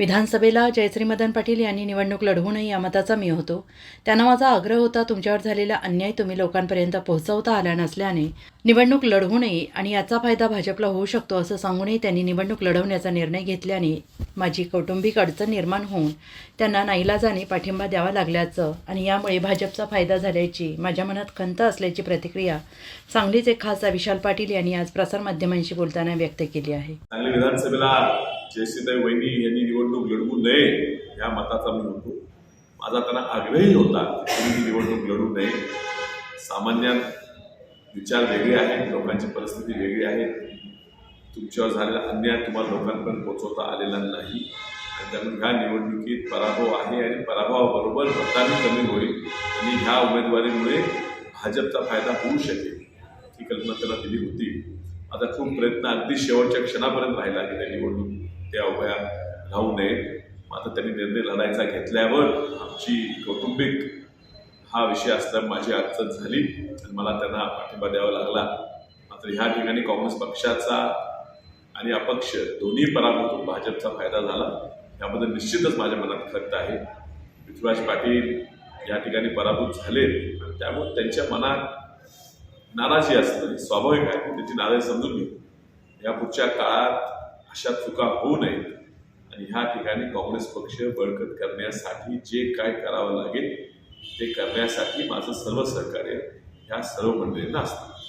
विधानसभेला जयश्री मदन पाटील यांनी निवडणूक लढवूनही या मताचा मी होतो. त्यांना माझा आग्रह होता तुमच्यावर झालेला अन्याय तुम्ही लोकांपर्यंत पोहोचवता आला नसल्याने निवडणूक लढवूनही आणि याचा फायदा भाजपला होऊ शकतो असं सांगूनही त्यांनी निवडणूक लढवण्याचा निर्णय घेतल्याने माझी कौटुंबिक अडचण निर्माण होऊन त्यांना नाईलाजाने पाठिंबा द्यावा लागल्याचं आणि यामुळे भाजपचा फायदा झाल्याची माझ्या मनात खंत असल्याची प्रतिक्रिया सांगलीचे खासदार विशाल पाटील यांनी आज प्रसारमाध्यमांशी बोलताना व्यक्त केली आहे. विधानसभेला जयश्रीताई वहिनी यांनी निवडणूक लढवू नये ह्या मताचा मी होतो. माझा त्यांना आग्रही होता की ही निवडणूक लढू नये. सामान्यात विचार वेगळे आहेत लोकांची परिस्थिती वेगळी आहे. तुमच्यावर झालेला अन्याय तुम्हाला लोकांपर्यंत पोचवता आलेला नाही. आणि त्यामुळे ह्या निवडणुकीत पराभव आहे आणि पराभवाबरोबर मतदानही कमी होईल. आणि ह्या उमेदवारीमुळे भाजपचा फायदा होऊ शकेल ही कल्पना त्याला दिली होती. आता खूप प्रयत्न अगदी शेवटच्या क्षणापर्यंत राहिला की त्या निवडणूक त्या उभ्या राहू नये मात्र त्यांनी निर्णय लढायचा घेतल्यावर आमची कौटुंबिक हा विषय असल्यामुळे माझी अडचण झाली. आणि मला त्यांना पाठिंबा द्यावा लागला. मात्र ह्या ठिकाणी काँग्रेस पक्षाचा आणि अपक्ष दोन्ही पराभूत भाजपचा फायदा झाला. याबद्दल निश्चितच माझ्या मनात खंत आहे. पृथ्वीराज पाटील या ठिकाणी पराभूत झाले. आणि त्यामुळे त्यांच्या मनात नाराजी असणं स्वाभाविक आहे. त्याची नाराजी समजून घेऊ या पुढच्या काळात अशा चुका होऊ नयेत. आणि ह्या ठिकाणी काँग्रेस पक्ष बळकट करण्यासाठी जे काय करावं लागेल ते करण्यासाठी माझं सर्व सहकार्य ह्या सर्व मंडळींना असतं.